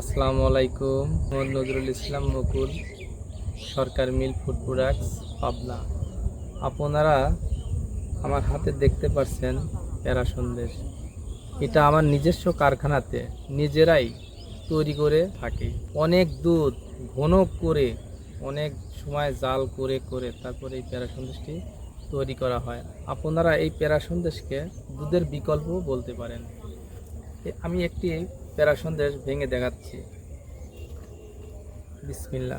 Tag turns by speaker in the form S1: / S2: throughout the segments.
S1: আসসালামু আলাইকুম, Mohammad Nazrul Islam Mukul Sarkar mill food products, Pabna. আপনারা আমার হাতে দেখতে পাচ্ছেন প্যারা সন্দেশ। এটা আমার নিজস্ব কারখানাতে নিজেরাই তৈরি করে থাকি। অনেক দুধ ঘন করে, অনেক সময় জাল করে করে তারপরে এই প্যারা সন্দেশটি তৈরি করা হয়। আপনারা এই প্যারা সন্দেশকে দুধের বিকল্প বলতে পারেন। আমি একটি প্যারা সন্দেশ ভেঙে দেখাচ্ছি। বিসমিল্লা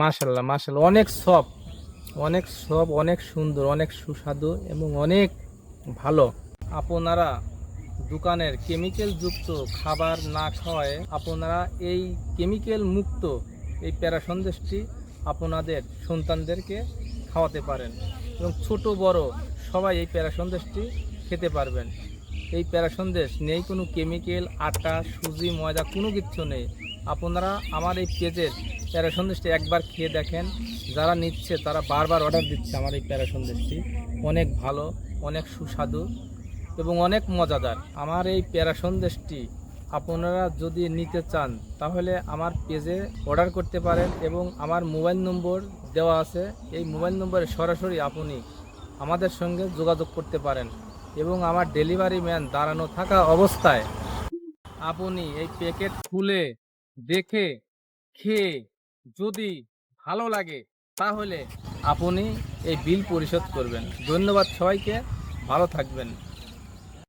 S1: মাশাল্লাহ মাশাল্লাহ, অনেক সব অনেক সব অনেক সুন্দর, অনেক সুস্বাদু এবং অনেক ভালো। আপনারা দোকানের কেমিক্যাল যুক্ত খাবার না খাওয়ায় আপনারা এই কেমিক্যাল মুক্ত এই প্যারা সন্দেশটি আপনাদের সন্তানদেরকে খাওয়াতে পারেন। এবং ছোট, বড় সবাই এই প্যারা সন্দেশটি খেতে পারবেন। এই প্যারা সন্দেশ নেই কোনো কেমিক্যাল, আটা, সুজি, ময়দা, কোনো কিচ্ছু নেই। আপনারা আমার এই পেজের প্যারা সন্দেশটি একবার খেয়ে দেখেন। যারা নিচ্ছে, তারা বারবার অর্ডার দিচ্ছে আমার এই প্যারা সন্দেশটি অনেক ভালো, অনেক সুস্বাদু এবং অনেক মজাদার। আমার এই প্যারা সন্দেশটি আপনারা যদি নিতে চান, তাহলে আমার পেজে অর্ডার করতে পারেন এবং আমার মোবাইল নম্বর দেওয়া আছে। এই মোবাইল নম্বরে সরাসরি আপনি আমাদের সঙ্গে যোগাযোগ করতে পারেন। এবং আমার ডেলিভারি ম্যান দাঁড়ানো থাকা অবস্থায় আপনি এই প্যাকেট খুলে দেখে খেয়ে যদি ভালো লাগে, তাহলে আপনি এই বিল পরিশোধ করবেন। ধন্যবাদ সবাইকে, ভালো থাকবেন।